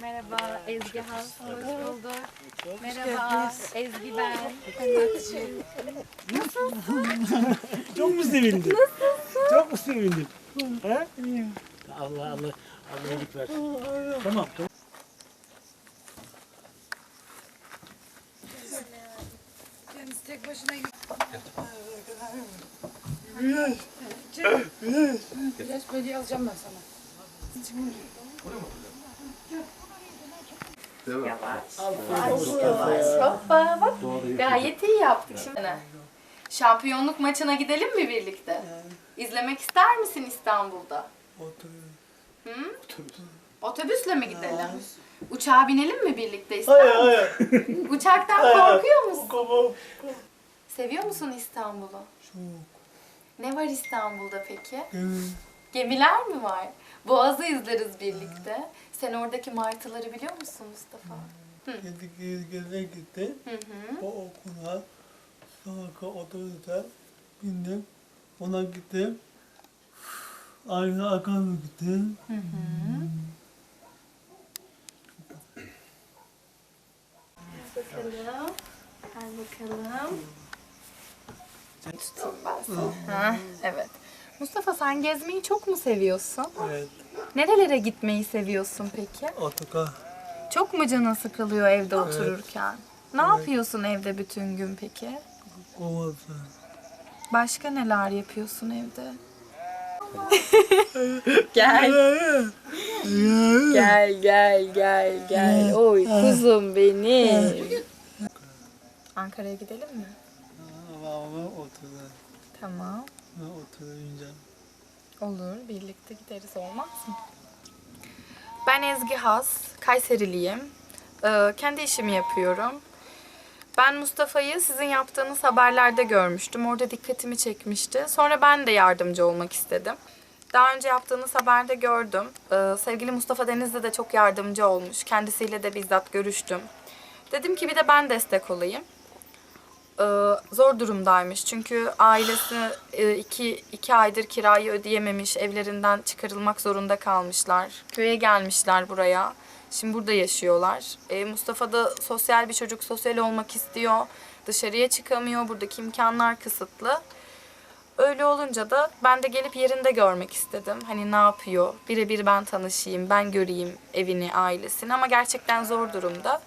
Merhaba Ezgi Has, hoş bulduk. Merhaba Ezgi ben. Çok mu sevindin? Nasılsın? Çok mu sevindin? He? Allah Allah. Allah iyilik versin. Tamam. tamam. Kendisi tek başına İlaç böceği alacağım ben sana. Hoppa bak gayet iyi yaptık şimdi. Şampiyonluk maçına gidelim mi birlikte? İzlemek ister misin İstanbul'da? Hı? Otobüsle mi gidelim? Uçağa binelim mi birlikte misin? Uçaktan korkuyor musun? Seviyor musun İstanbul'u? Çok. Ne var İstanbul'da peki? Gemiler mi var? Boğazı izleriz birlikte. Sen oradaki martıları biliyor musun Mustafa? Gezi gezi geze gitti. Hı hı. O okula sonra otobüse bindim. Ona gittim. Aynı arkamda gittim. Bakalım. Al bakalım. Tutayım ben. Ha, evet. Mustafa sen gezmeyi çok mu seviyorsun? Evet. Nerelere gitmeyi seviyorsun peki? Otoka. Çok mu canın sıkılıyor evde otururken? Ne yapıyorsun evde bütün gün peki? Kovası. Başka neler yapıyorsun evde? gel. gel gel gel gel. Oy kuzum benim. Ankara'ya gidelim mi? Ama oturdu. Tamam. Oturunca. Olur, birlikte gideriz olmaz mı? Ben Ezgi Has, Kayseriliyim. Ee, kendi işimi yapıyorum. Ben Mustafa'yı sizin yaptığınız haberlerde görmüştüm. Orada dikkatimi çekmişti. Sonra ben de yardımcı olmak istedim. Daha önce yaptığınız haberde gördüm. Ee, sevgili Mustafa Denizli de çok yardımcı olmuş. Kendisiyle de bizzat görüştüm. Dedim ki bir de ben destek olayım zor durumdaymış. Çünkü ailesi e, iki, iki aydır kirayı ödeyememiş, evlerinden çıkarılmak zorunda kalmışlar. Köye gelmişler buraya. Şimdi burada yaşıyorlar. E, Mustafa da sosyal bir çocuk, sosyal olmak istiyor. Dışarıya çıkamıyor, buradaki imkanlar kısıtlı. Öyle olunca da ben de gelip yerinde görmek istedim. Hani ne yapıyor, birebir ben tanışayım, ben göreyim evini, ailesini ama gerçekten zor durumda.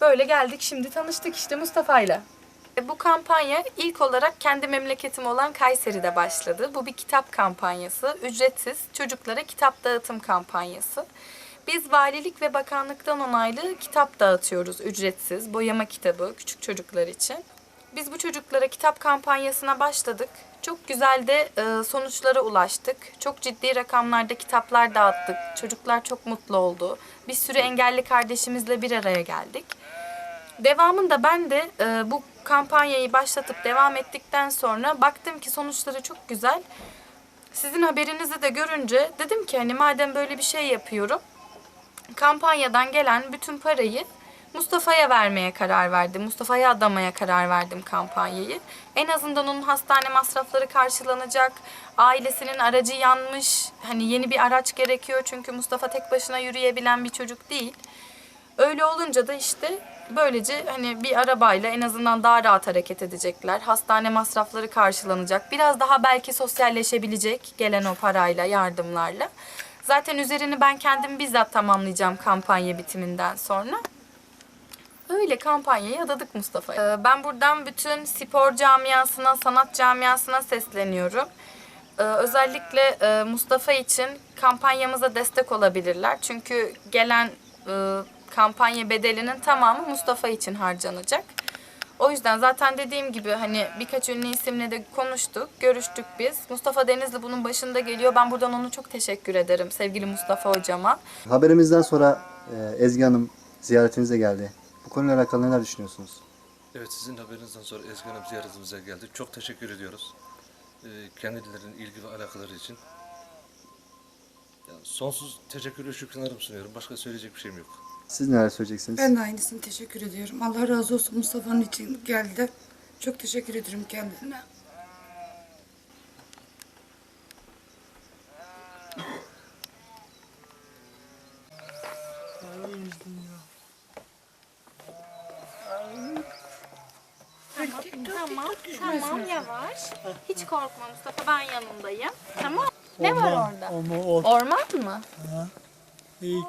Böyle geldik şimdi tanıştık işte Mustafa'yla. E, Bu kampanya ilk olarak kendi memleketim olan Kayseri'de başladı. Bu bir kitap kampanyası. Ücretsiz çocuklara kitap dağıtım kampanyası. Biz valilik ve bakanlıktan onaylı kitap dağıtıyoruz ücretsiz. Boyama kitabı küçük çocuklar için. Biz bu çocuklara kitap kampanyasına başladık. Çok güzel de e, sonuçlara ulaştık. Çok ciddi rakamlarda kitaplar dağıttık. Çocuklar çok mutlu oldu. Bir sürü engelli kardeşimizle bir araya geldik. Devamında ben de e, bu kampanyayı başlatıp devam ettikten sonra baktım ki sonuçları çok güzel. Sizin haberinizi de görünce dedim ki hani madem böyle bir şey yapıyorum kampanyadan gelen bütün parayı Mustafa'ya vermeye karar verdim. Mustafa'ya adamaya karar verdim kampanyayı. En azından onun hastane masrafları karşılanacak. Ailesinin aracı yanmış. Hani yeni bir araç gerekiyor çünkü Mustafa tek başına yürüyebilen bir çocuk değil. Öyle olunca da işte böylece hani bir arabayla en azından daha rahat hareket edecekler. Hastane masrafları karşılanacak. Biraz daha belki sosyalleşebilecek gelen o parayla, yardımlarla. Zaten üzerini ben kendim bizzat tamamlayacağım kampanya bitiminden sonra. Öyle kampanyayı adadık Mustafa. Ee, Ben buradan bütün spor camiasına, sanat camiasına sesleniyorum. Ee, Özellikle e, Mustafa için kampanyamıza destek olabilirler. Çünkü gelen e, kampanya bedelinin tamamı Mustafa için harcanacak. O yüzden zaten dediğim gibi hani birkaç ünlü isimle de konuştuk, görüştük biz. Mustafa Denizli bunun başında geliyor. Ben buradan ona çok teşekkür ederim sevgili Mustafa hocama. Haberimizden sonra e, Ezgi Hanım ziyaretinize geldi. Bu konuyla alakalı neler düşünüyorsunuz? Evet sizin haberinizden sonra Ezgi Hanım ziyaretimize geldi. Çok teşekkür ediyoruz. Ee, kendilerinin ilgi ve alakaları için. Yani sonsuz teşekkür ve şükranlarımı sunuyorum. Başka söyleyecek bir şeyim yok. Siz neler söyleyeceksiniz? Ben de aynısını teşekkür ediyorum. Allah razı olsun Mustafa'nın için geldi. Çok teşekkür ederim kendisine. Tamam, tamam yavaş. Hiç korkma Mustafa, ben yanındayım. Tamam. Ne var orada? Orman mı? Ha. İyi.